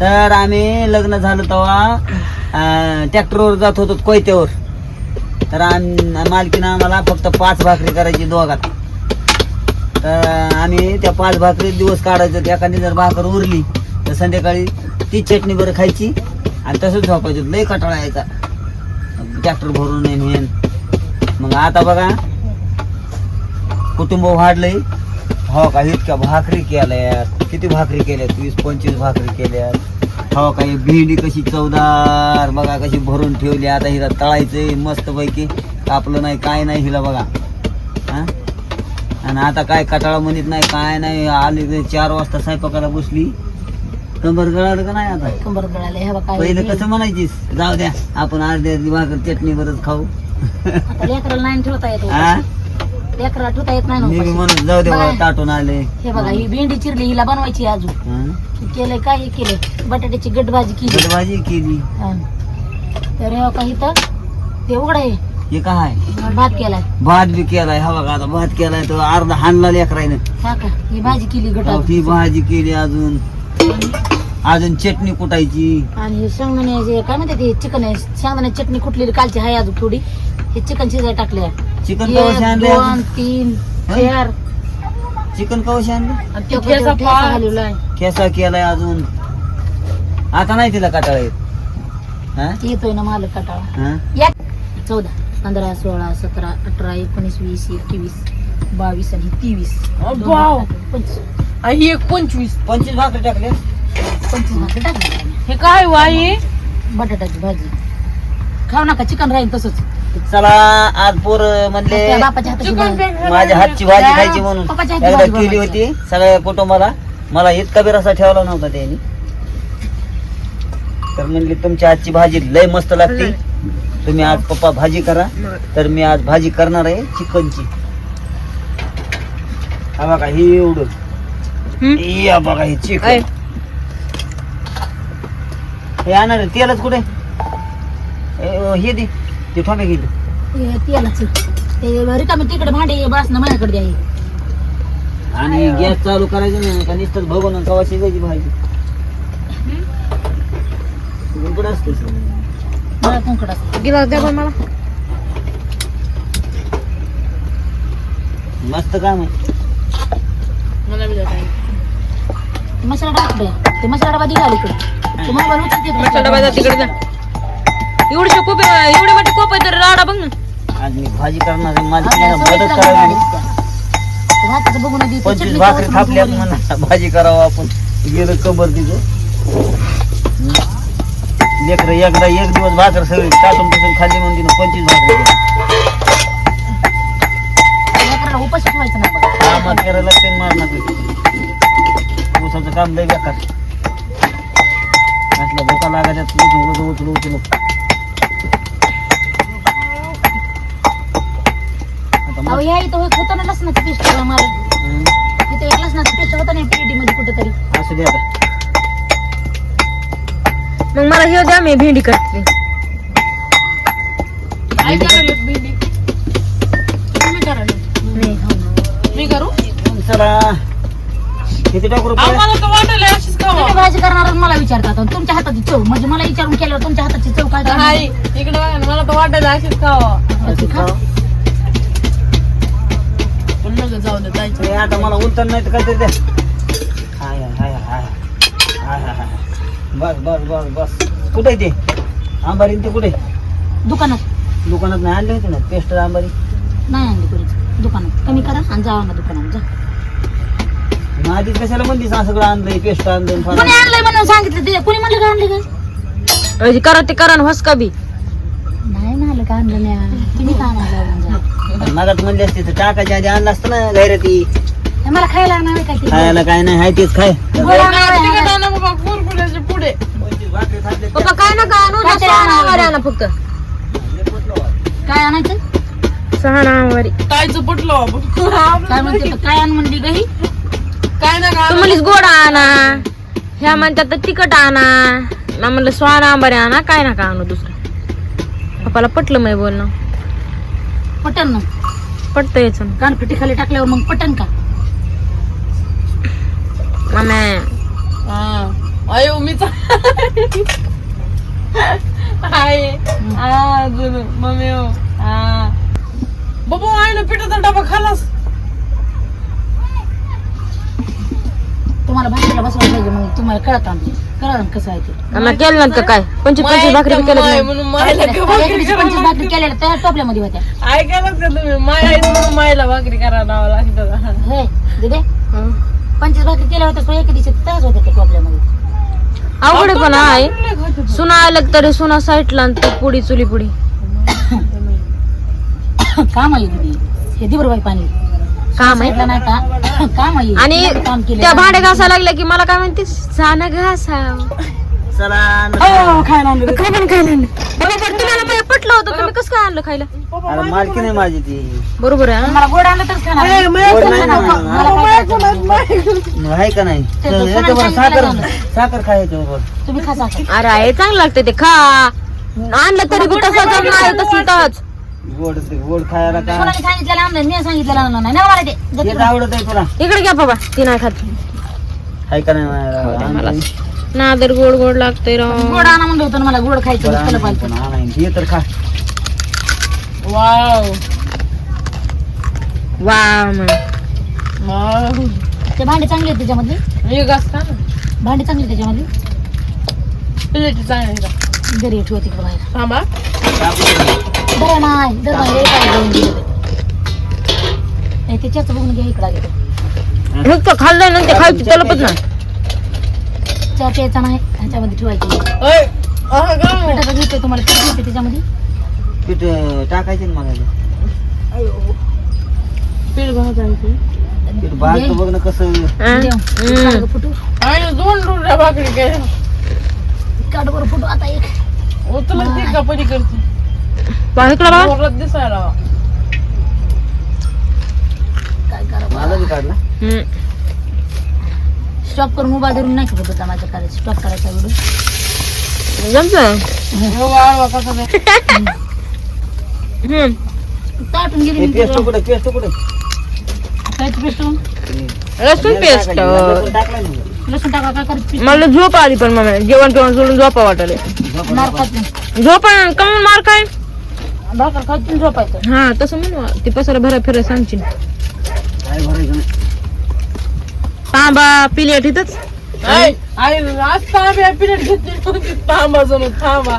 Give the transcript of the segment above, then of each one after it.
तर आम्ही लग्न झालं तेव्हा ट्रॅक्टरवर जात होतो कोयत्यावर. तर मालकीनं आम्हाला फक्त पाच भाकरी करायची दोघात. तर आम्ही त्या पाच भाकरी दिवस काढायचो एखादी जर भाकर उरली तर संध्याकाळी ती चटणी बरं खायची आणि तसंच झोपायचं. लय कटाळा यायचा. ट्रॅक्टर भरून येईन मग आता बघा कुटुंब वाढलंय. हो का? इतक्या भाकरी केल्यात. किती भाकरी केल्यात? वीस पंचवीस भाकरी केल्यात. हो का? ही भेंडी कशी चवदार बघा कशी भरून ठेवली. आता हिला तळायचंय मस्त पैकी कापलं नाही काय नाही हिला बघा. हा? आणि आता काय कटाळा म्हणत नाही काय नाही. आली चार वाजता स्वयंपाकाला बसली. कंबर गळालं का नाही आता? कंबर गळाले हे पहिलं कसं म्हणायचीस? जाऊ द्या आपण अर्धी अर्धी भाकर चटणी बरंच खाऊ. लेकराला नाही ठेवता येत हा लेकराला ठेवता येत नाही ना मी बी उपाशी. म्हणत जाऊ दे बघा. ताटून आले. हे बघा ही भेंडी चिरली हिला बनवायची अजून. हा? हे केलंय काय हे केलंय. बटाट्याची गट भाजी केली. भाजी केली. हा. तर हे बघा इथं ते उघड आहे. हे काय भात केलाय. भात बी केलाय. हा बघा आता भात केलाय तर अर्धा हाणला लेकरायनं. हा का? ही भाजी केली गटात. ही भाजी केली अजून. अजून चटणी कुटायची. आणि हे शेंगदाणे काय म्हणते ते चिकन आहे. शेंगदाणे चटणी कुठलेली कालची आहे अजून थोडी. हे चिकन शिजाय टाकले चिकन कवशी आणले दोन तीन चार. चिकन कवशी आणले? ते ठेचा घालवलाय. केसा केलाय अजून. आता नाही तिला कटाळा येत. हा? येतोय ना मालक कटाळा. हा? या. चौदा पंधरा सोळा सतरा अठरा एकोणीस वीस एकवीस बावीस आणि तेवीस. वाव. पंचवीस. आणि ही एक पंचवीस. पंचवीस भाकरी टाकले? हे काय वाई बटाट्याची भाजी. खाऊ नका चिकन राहील तसंच. चला आज पोर म्हणले त्या बापाच्या हाताची चिकन भाजी. माझ्या हातची भाजी खायची म्हणून. पप्पाच्या हातची एकदा भाजी केली बनवायची. होती सगळ्या कुटुंबाला. मला इतका बी रसा ठेवला नव्हता त्यांनी. तर म्हणली तुमच्या हातची भाजी लय मस्त लागते. तुम्ही आज पप्पा भाजी करा. तर मी आज भाजी करणार आहे चिकनची. हा बघा ही एवढं. ही हा बघा ही चिकन. हे आणणार. तेलच कुठे? ए, हे दे ते ठोंबे गेली ते तेलाचं ते रिकामी तिकडे भांडे बस ना माझ्याकडे द्या हे. आणि गॅस चालू करायचं नाही का नुसतंच भगवून कवा शिजायची भाजी. कुठं असते मला कुंकड असतं. गिलास द्या बरं मला. मस्त काम आहे. बी मसाला डबा कुठे आहे? ते मसाला डबा दिला इकडे. तो. मसाला डबा तिकडे एवढे कोपे एवढे मोठे कोप आहे तर राडा बघ ना आज मी भाजी करणार आहे. माझी हा, तिला मदत करावी बघून आधी पंचवीस भाकरी थापल्यात. म्हणा भाजी करावं आपण गेलं कबर तिथं लेकर एकदा एक दिवस भाकर सगळी टाकून टाकून खाल्ली म्हणते ना पंचवीस भाकरी. लेकराला उपाशी ठेवायचं नाही बघा. कामात करायला लागते मारणार ऊसाचं काम लय बेकार असल्या भोका लागायच्यात उचलू उचलू उचलू उचलू. आता अहो मग या इथं होत होतं ना लसणाचं पेस्ट मला. हं, इथे एक लसणाचं पेस्ट होतं ना पीडी मध्ये कुठेतरी. असू दे आता. मग मला हे द्या मी भेंडी करते. काय करायला भेंडी? तुम्ही करायला. मी मी करू? चला. किती टाकू रुपये? तर मला विचारतात आणि तुमच्या हाताची चव म्हणजे मला विचारून केल्यावर तुमच्या हाताची चव काय करणार? इकडे मला तर वाटायला अशीच खावा. हाताची खा. पण नका जाऊ दे जायचं. हे आता मला उलटण नाही तर काहीतरी द्या हाय हाय हाय हाय हाय हाय बस बस बस बस. कुठे ते? आंबारी ते कुठे? दुकानात. दुकानात नाही आणले होते ना? पेस्ट आंबारी? नाही आणली कुठे? दुकानात. कमी करा आणि जावा ना दुकानात जा. आधी कशाला म्हणली सगळं आणलंय पेस्ट आणलं कोणी आणलंय? म्हणून सांगितलं ते कोणी म्हणलं का आणले काय करा ते करा हस का बी. नाही ना आलं का आणलं नाही? तुम्ही का आणायला लावून जा मगात म्हणली असते तर टाकायच्या आधी आणलं असतं ना गैरती हे मला खायला नाही काय ते? खायला काय नाही हाय तेच खाय. आहे. पुढे. पप्पा काय नका आणू काय ते सहा आणू? नावारी आणा फक्त. काय आणायचं? सहा नावारी कायचं पटलो काय म्हणते काय आण म्हणली गही काय ना तू म्हणलीस गोडा आणा. ह्या म्हणतात तर तिखट आणा. ना म्हणलं सोळा नांबारी आणा काय नका आणू दुसरं. पप्पाला पटलं माही बोलणं. पटन ना. पटतं याचं. कानफिटी खाली टाकल्यावर मग पटन का? मम्मी अयो मी हाय अजून. मम्मी हो. हा. बाबा आहे ना पिठाचा डबा खालास. तुम्हाला भाकरीला बसवायला पाहिजे मग तुम्हाला कळत आमची. कळलं कसं आहे ते? आम्हाला केलं का काय? पंचवीस पंचवीस भाकरी बी केलं माय नाही. म्हणून मायला का भाकरी एकडीची करावं पंचवीस भाकरी केलेल्या त्या टोपल्यामध्ये होत्या. ऐकायलाच का तुम्ही. माय आहे म्हणून मायला भाकरी करायला लावा लागतं हे. दिदे? हं. पंचवीस भाकरी केल्या होत्या पण एका दिवशी त्याच होत्या त्या टोपल्यामध्ये. अवघड पण आहे सुना आलं तरी सुना साईटला आणि ती पुडी चुली पुडी काम आहे दिदी हे दिवर बाई पाणी. काम आहे. नाही का? काम आहे. आणि काम केलं त्या भांडे घासायला लागल्या की मला काय म्हणते? साना घासा चला हो, खायला आणलं. काय पण खायला आणलं? बरोबर तुम्हाला पहिले पटलं होतं तुम्ही कसं काय आणलं खायला? अरे मालकी नाही माझी ती. बरोबर आहे हं? मला गोड आणलं तर खाणार गोड नाही ना. मला काय करायचं? मग आहे का नाही? साखर साखर खायचं बरोबर तुम्ही खा साखर. अरे आहे चांगलं लागतं ते. खा. आणलं तरी बी तसं तसंच गोड गोड खायला का? कोणाने सांगितलेलं आणलं मी सांगितलेलं आणलं नाही ना मला ते जा तेच तिकडं. आवडत आहे तुला. इकडे घ्या बाबा ती नाही खात. आहे का नाही दे मला. आणलं. नादर गोड गोड लागतंय राव. गोड आणा म्हणलं होतं ना मला गोड खायचं बरं, आणायचं. हे तर खा. वाव. वा मग. ते भांडे चांगले आहेत त्याच्यामधले? खा ना. भांडे चांगले आहेत त्याच्यामधले? प्लेटी चांगली घरी ठेवा तिकडे बाहेर. थांबा. बरं नाही बघून इकडे. आले तर. नुसतं खाल्लं ना ते खायची तलपच ना चहा प्यायचा नाही ह्याच्यामध्ये ठेवायची. पिठाचं घेते तुम्हाला पीठ घेते त्याच्यामध्ये. पीठ अं, टाकायचे ना मला पीठ घालायचं पीठ भाजतो बघ ना कसं. हं? हं. फुटू. आणि दोन रुपया भाकरी काय? काढ बरं फुटू आता एक. उचलत ती का पलीकडची? इकडं बघा जोरात दिसायला. काय करा मला बी काढला हं. स्टॉप करून उभा धरून नाही का फुटू माझ्या करायचं? स्टॉप करायचा व्हिडिओ जमतं हे वाळवा कसा ते. हं. ताटून गेली हे मी पेस्ट तिकडं. कुठे पेस्ट कुठे? कायची पेस्ट लसूण पेस्ट टाकलाय ना लसूण टाका काय करत पेस्ट मला झोप आली पण मग जेवण सोडून झोपा वाटले. झोपा, मार. खात नाही झोपा कमी मार काय? भाकर खात झोपायचं. हा तसं म्हणू ती पसारा भरा फिरा सांगशील. काय भरायचं नाही. तांबा पिलेट इथंच. आई आई आज तांब्या पिरियड घेतली तांबा जणू थांबा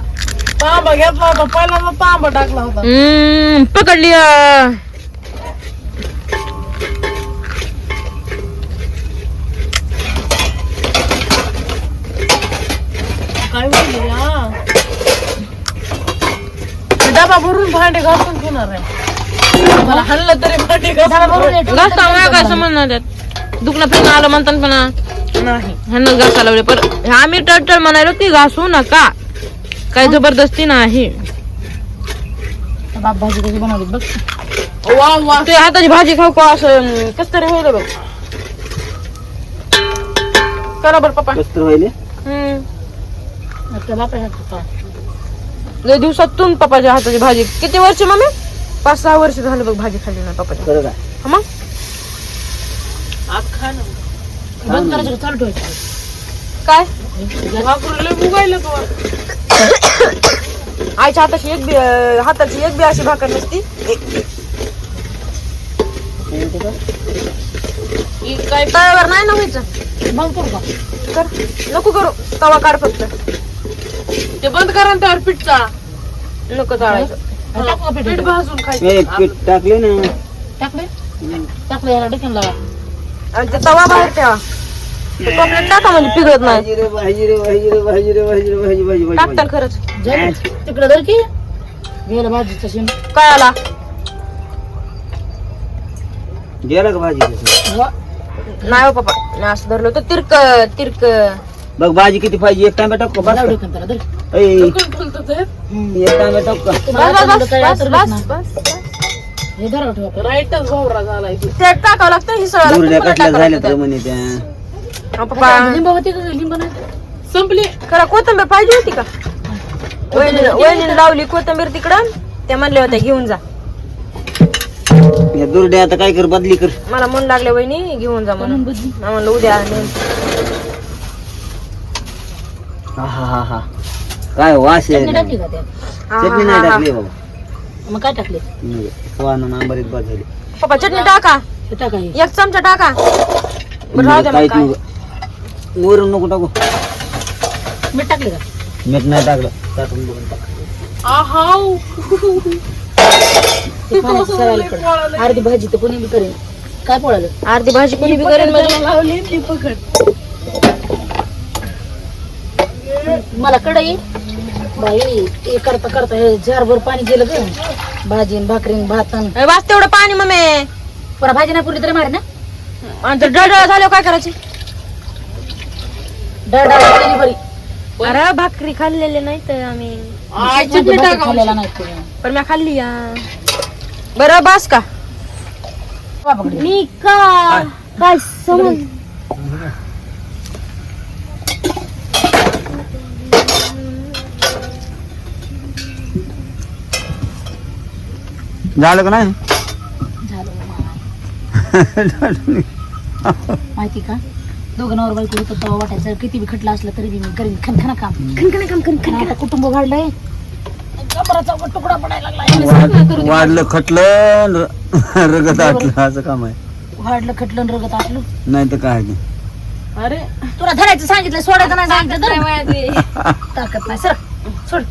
तांबा घेतला होता पहिल्यांदा तांबा टाकला होता. हम्म, पकडली अं. काय म्हणली हा डबा भरून भांडे घासून घेणार आहे. मला हल्लं तरी भांडे घासून काय समजणार त्यात दुखणं फिरणं आलं म्हणतात पण नाही. ह्यांना घासा लावले पण आम्ही टळटळ म्हणालो की घासू नका. काय जबरदस्ती नाही. बाप भाजी कशी बनवली बघ. वा वा. ते हाताची भाजी खाऊ का असं कस तरी होईल बघ. करा बरं पप्पा. कसं तर व्हायले हम्म. खा. लय दिवसातून पप्पाच्या हाताची भाजी. किती वर्ष मम्मी? पाच सहा वर्ष झालं बघ भाजी खाल्ली नाही पप्पाच्या. खरं काय हा मग? आज खा ना. बंद करायचं का? चालू ठेवायचं. काय? बुगायला तो आईच्या हाताची एक बी अं, हाताची एक बी अशी भाकर नसती. ही काय? तव्यावर नाही ना व्हायचं बंद करू का? कर. नको करू. तवा काढ फक्त. ते बंद करा ना त्यावर पीठ चाळा नको चाळायचं टाकू का पीठ पीठ भाजून ए, खायचं पीठ टाकले ना. टाकले? टाकले याला डकन लावा. आणि ते तवा बाहेर ठेवा. ते टोपल्यात टाका म्हणजे पिघळत नाही. भाजी रे भाजी रे भाजी रे भाजी रे भाजी रे भाजी भाजी भाजी टाकताल खरंच. जाऊ तिकडे धर की. गेलं भाजीचं शेण. काय आला? गेला का भाजी. नाही हो पप्पा. मी असं धरलं होतं तिरक तिरक बघ भाजी किती पाहिजे? एक तांब्या टाक का? लाव बस त्याला धर. एक तांब्या टाक का? तुम्हाला बस आता बस काय बस तर बस ना. बस हे धरा ठेवा आपल्याला. राईटच भावरा झालाय ते. ते टाकावं लागतं ही सगळं दुर्ड्या लागतं, कसल्या पुन्हा झाल्या तर म्हणे त्या. लागतं. हा, पप्पा. लिंब होती का लिंब नाही. संपली. खरं कोथंबीर पाहिजे होती का? वहिनी वहिनीने लावली कोथंबीर तिकडं. त्या म्हणल्या होत्या घेऊन जा. या दुर्ड्या आता काय कर बदली कर. मला म्हणून लागले वहिनी घेऊन जा म्हणून. मी म्हणलं उद्या. हा हा हा हा. काय वास आहे चटणी टाकली का त्यात? चटणी नाही टाकली बाबा मग काय टाकले? नाही. स्वान नांबरीत बाद झाली. पप्पा चटणी टाका. हे टाका हे. एक चमचा टाका. बरं, राहू द्या मग काहीच काय. नको. वरून नको टाकू. मीठ टाकले का? मीठ नाही टाकलं. टाकून बघून टाक. आहाऊ ते पाण्याचं सरायला पडेल. अर्धी भाजी तर कोणी बी करेल. काय पोळालं? अर्धी भाजी कोणी बी करेल म्हणजे लावली ती पकड मला कढई. बाई हे करता करता हे झारभर पाणी गेलं ग. भाजीन भाकरीन भातन वाच तेवढं पाणी मम्मी. पुरा भाजी नाही पुरली तरी मारे ना आणि जर डळडळ झाल्यावर काय करायचे? डाळ डाळ केली बरी. अरे भाकरी खाल्लेले नाही तर आम्ही आय चटणी भाकरी टाका खाल्लेला नाही तुम्ही. पण मी खाल्ली या बरं बास का. मी का? काय समज झालं का नाही? झालं माहिती का? दोघं नवर बायको होतं तेव्हा वाटायचं किती बी खटलं असलं तरी बी मी करीन. खनखना काम खनखना काम खनखना आता कुटुंब वाढलंय. कमराचा तुकडा पडायला लागला वाढलं खटलं र- रगत आटलं असं काम आहे. वाढलं खटलं आणि रगत आटलं. नाही तर काय. अरे तुला धरायचं सांगितलं सोडायचं नाही सांगितलं तर. ताकद नाही सर सोड.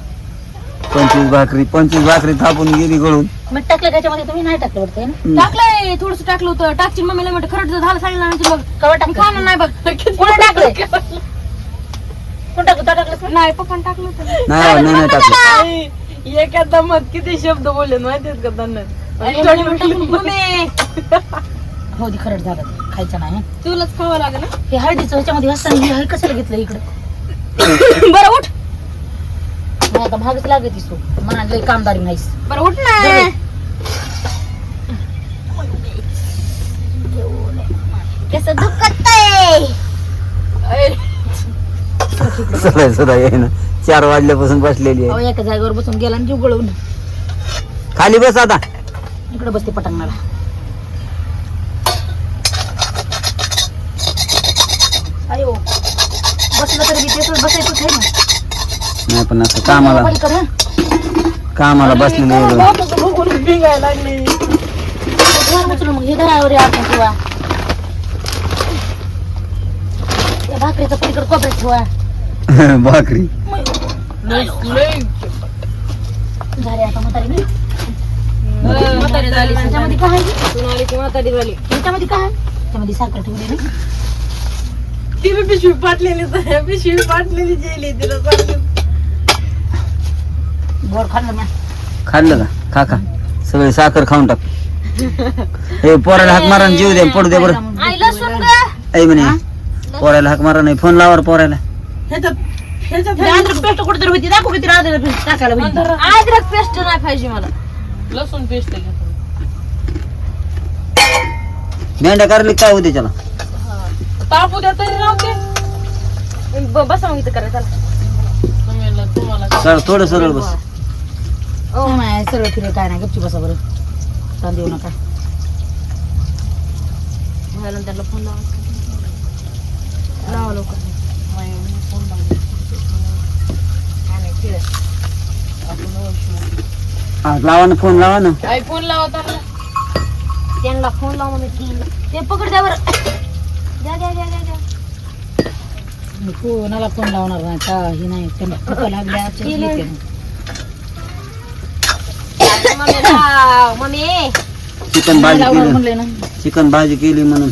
पंचवीस भाकरी पंचवीस भाकरी थापून गेली गळून. मीठ टाकलं त्याच्यामध्ये तुम्ही नाही टाकलं वाटतं है ना? टाकलंय थोडस टाकलं होतं. टाकची मम्मीला म्हटलं खरं झालं सांगितलं नाही मग. कवा मी टाकलं खाणार नाही बघ. कोणी टाकलंय? कोण टाकलं? तो नाही? पप्पाने टाकलं होतं. नाही हो, नाही टाकलं. दमात किती शब्द बोलले माहितीत का त्यांना? मम्मी हो दे खरड झालं. खायचं नाही हं. तुलाच खावं लागेल ना हे हळदीचं ह्याच्यामध्ये असताना हे कशाला घेतलं इकडे. बरं उठ. नाही आता भागच लागत तू. म्हणाले लय कामदारी नाहीस. बरं उठ ना. कसं दुखत चार वाजल्यापासून बसलेली अहो आहे एका जागेवर बसून गेला आणि जीव गळून. खाली बस आता. इकडे बसते पटांगणाला. अयो. बसलं तरी बी तेच बसायचंच आहे ना. नाही पण असं कामाला कामाला बसलेली आहे. मग हे ठेवा पलीकडे कोपऱ्यात ठेवा भाकरी झाले आता म्हातारी म्हातारी झाली त्याच्यामध्ये काय आली की म्हातारी झाली त्याच्यामध्ये काय त्यामध्ये साखर ठेवली ना तिने पिशवी पाटलेली पिशवी पाटलेली जेली तिला सांगितलं खाल्लं ना खाल्लं का? खा खा. सगळे साखर खाऊन टाक. हे पोराला हाक मारा आणि जीव दे पडू दे बरं. आई लसूण ग ऐ म्हणे पोराला हाक मारा नाही फोन लावा पोराला. ह्याच्यात ह्याच्यात अद्रक पेस्ट कुठेतरी होती दाखव किती अद्रक पेस्ट टाकायला होती अद्रक. पेस्ट नाही पाहिजे मला. लसूण पेस्ट मेंढ्या करली काय होते त्याला? तापू द्या तरी बसा मग इथं करायचं तुम्हाला तुम्हाला सर थोडं सरळ बस. ओ माय सरळ फिरे काय नाही गपची बसा बरं. ताण देऊ नका. व्हायला त्याला फोन लावा. लावा लवकर. हा, लावा ना फोन लावा ना. आई फोन लावता त्यांना फोन लावा ते पकड द्या बरं. द्या द्या द्या द्या द्या मी कोणाला फोन लावणार नाही काही नाही. त्यांना लागल्या. मम्मी लाव, मम्मी. चिकन भाजी केली. चिकन भाजी केली म्हणून.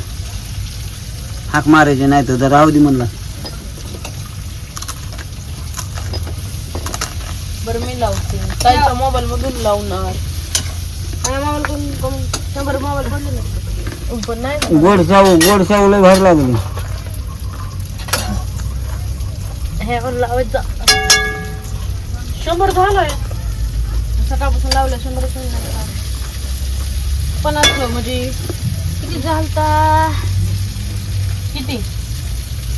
हाक मारायची नाही तर राहू दे म्हणला. बरं मी लावते. ताईच्या मोबाईल मधून लावणार. शंभर मोबाईल पण नाही गोड साऊ गोड साऊ लय भारी लागली. हे पण लावायचं. शंभर झालंय. सकाळपासून लावलं शंभर असं म्हणजे किती झालता? किती?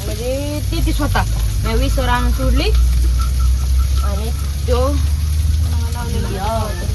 म्हणजे तेहतीस होता. मी वीसवर आणून सोडली. आणि तो लावलेला.